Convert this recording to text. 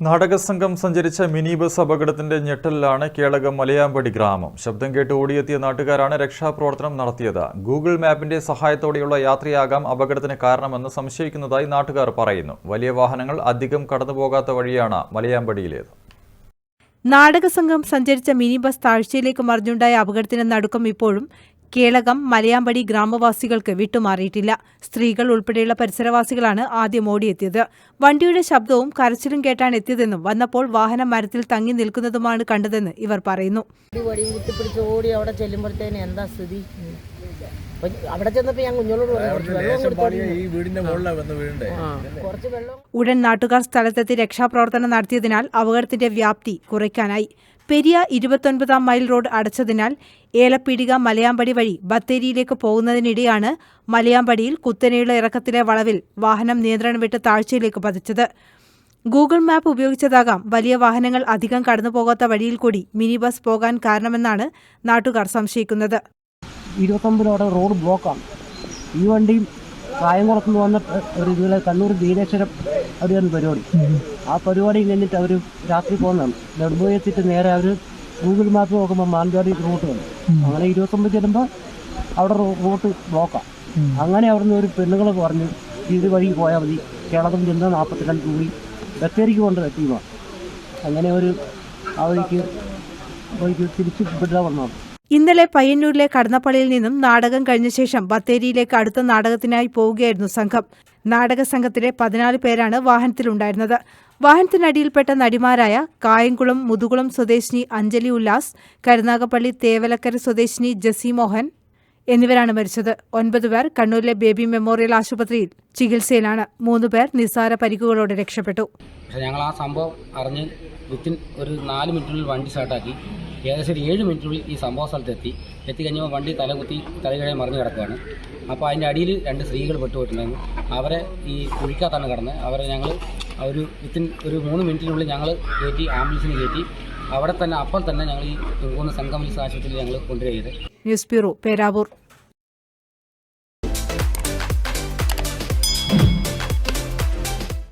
നാടകസംഘം സഞ്ചരിച്ച mini bus അപകടത്തിന്റെ ഞെട്ടലിലാണ് കേളകം മലയാമ്പടി ഗ്രാമം. ശബ്ദം കേട്ട് ഓടിയെത്തിയ നാട്ടുകാരാണ് രക്ഷാപ്രവർത്തനം നടത്തിയത്. ഗൂഗിൾ മാപ്പിന്റെ സഹായത്തോടെയുള്ള യാത്രയാകാം അപകടത്തിന് കാരണമെന്ന് സംശയിക്കുന്നതായി നാട്ടുകാർ പറയുന്നു. വലിയ വാഹനങ്ങൾ അധികം കടന്നുപോകാത്ത വഴിയാണ് മലയാമ്പടിയിലേത്. നാടകസംഘം സഞ്ചരിച്ച മിനി ബസ് താഴ്ചയിലേക്ക് മറിഞ്ഞുണ്ടായ അപകടത്തിന് നടുക്കം ഇപ്പോഴും കേളകം മലയാമ്പടി ഗ്രാമവാസികൾക്ക് വിട്ടുമാറിയിട്ടില്ല. സ്ത്രീകൾ ഉൾപ്പെടെയുള്ള പരിസരവാസികളാണ് ആദ്യം ഓടിയെത്തിയത്. വണ്ടിയുടെ ശബ്ദവും കരച്ചിലും കേട്ടാണ് എത്തിയതെന്നും വന്നപ്പോൾ വാഹനം മരത്തിൽ തങ്ങി നിൽക്കുന്നതുമാണ് കണ്ടതെന്ന് ഇവർ പറയുന്നു. ഓടി അവിടെ ചെല്ലുമ്പോഴത്തേന് എന്താ സ്ഥിതി? അവിടെ ചെന്നപ്പോ ഞാൻ കുഞ്ഞോളോട് പറഞ്ഞു കുറച്ച് വെള്ളം കൊടുത്തോളൂ ഈ വീടിന്റെ മുകളിലാണ് വന്ന് വീഴണ്ടേ? കുറച്ച് വെള്ളം. ഉടൻ നാട്ടുകാർ സ്ഥലത്തെത്തി രക്ഷാപ്രവർത്തനം നടത്തിയതിനാൽ അപകടത്തിന്റെ വ്യാപ്തി കുറയ്ക്കാനായി. പെരിയ ഇരുപത്തൊൻപതാം മൈൽ റോഡ് അടച്ചതിനാൽ ഏലപ്പീടിക മലയാമ്പടി വഴി ബത്തേരിയിലേക്ക് പോകുന്നതിനിടെയാണ് മലയാമ്പടിയിൽ കുത്തനെയുള്ള ഇറക്കത്തിലെ വളവിൽ വാഹനം നിയന്ത്രണം വിട്ട് താഴ്ചയിലേക്ക് പതിച്ചത്. ഗൂഗിൾ മാപ്പ് ഉപയോഗിച്ചതാകാം വലിയ വാഹനങ്ങൾ അധികം കടന്നുപോകാത്ത വഴിയിൽ കൂടി മിനി ബസ് പോകാൻ കാരണമെന്നാണ് നാട്ടുകാർ സംശയിക്കുന്നത്. ഇരുപത്തൊമ്പതിലോടെ റോഡ് ബ്ലോക്കാണ്. ഈ വണ്ടിയും കായംകുളത്ത് നിന്ന് വന്നിട്ട് ഒരു ഇതുപോലെ കണ്ണൂർ നീലേശ്വരം അവിടെയാണ് പരിപാടി. ആ പരിപാടി കഴിഞ്ഞിട്ട് അവർ രാത്രി പോകുന്നതാണ്. നെടുമ്പുഴ എത്തിയിട്ട് നേരെ അവർ ഗൂഗിൾ മാപ്പ് നോക്കുമ്പോൾ മാനന്തവാടി റൂട്ട് വന്നു. അങ്ങനെ ഇരുപത്തൊമ്പത് ചെല്ലുമ്പോൾ അവിടെ റൂട്ട് ബ്ലോക്കാണ് അങ്ങനെ അവിടുന്ന് ഒരു പെണ്ണുങ്ങൾ പറഞ്ഞു ഇത് വഴി പോയാൽ മതി. കേരളത്തിൽ ചെന്ന് നാൽപ്പത്തിരണ്ട് കൂടി ബത്തേരിക്ക് കൊണ്ട് എത്തിയുമാണ് അങ്ങനെ ഒരു ആ വഴിക്ക് വഴിക്ക് തിരിച്ച് വിടാൻ വന്നതാണ് ഇന്നലെ പയ്യന്നൂരിലെ കടന്നപ്പള്ളിയിൽ നിന്നും നാടകം കഴിഞ്ഞ ശേഷം ബത്തേരിയിലേക്ക് അടുത്ത നാടകത്തിനായി പോവുകയായിരുന്നു സംഘം. നാടക സംഘത്തിലെ പതിനാല് പേരാണ് വാഹനത്തിലുണ്ടായിരുന്നത്. വാഹനത്തിനടിയിൽപ്പെട്ട നടിമാരായ കായംകുളം മുതുകുളം സ്വദേശിനി അഞ്ജലി ഉല്ലാസ് കരുനാഗപ്പള്ളി തേവലക്കര സ്വദേശിനി ജസി മോഹൻ എന്നിവരാണ് മരിച്ചത്. ഒൻപത് പേർ കണ്ണൂരിലെ ബേബി മെമ്മോറിയൽ ആശുപത്രിയിൽ ചികിത്സയിലാണ്. മൂന്ന് പേർ നിസ്സാര പരിക്കുകളോടെ രക്ഷപ്പെട്ടു. പക്ഷേ ഞങ്ങൾ ആ സംഭവം അറിഞ്ഞ് വിത്തിൻ ഒരു നാല് മിനിറ്റിനുള്ളിൽ വണ്ടി സ്റ്റാർട്ടാക്കി. ഏകദേശം ഒരു ഏഴ് മിനിറ്റിനുള്ളിൽ ഈ സംഭവ സ്ഥലത്തെത്തി. എത്തി എത്തിക്കഴിഞ്ഞപ്പോൾ വണ്ടി തലകുത്തി തലകിഴ മറിഞ്ഞ് കിടക്കുകയാണ് അപ്പോൾ അതിന്റെ അടിയിൽ രണ്ട് സ്ത്രീകൾ പെട്ടുപോയിട്ടുണ്ടായിരുന്നു. അവരെ ഈ കുഴിക്കകത്താണ് കിടന്നത് അവരെ ഞങ്ങൾ ഒരു വിത്തിൻ ഒരു മൂന്ന് മിനിറ്റിനുള്ളിൽ ഞങ്ങൾ കയറ്റി ആംബുലൻസിന് കയറ്റി. അവിടെ തന്നെ അപ്പോൾ തന്നെ ഞങ്ങൾ ഈ തുങ്കൂന്ന് സംഘം ആശുപത്രിയിൽ ഞങ്ങൾ കൊണ്ടുപോയത് ന്യൂസ് ബ്യൂറോ പേരാവൂർ.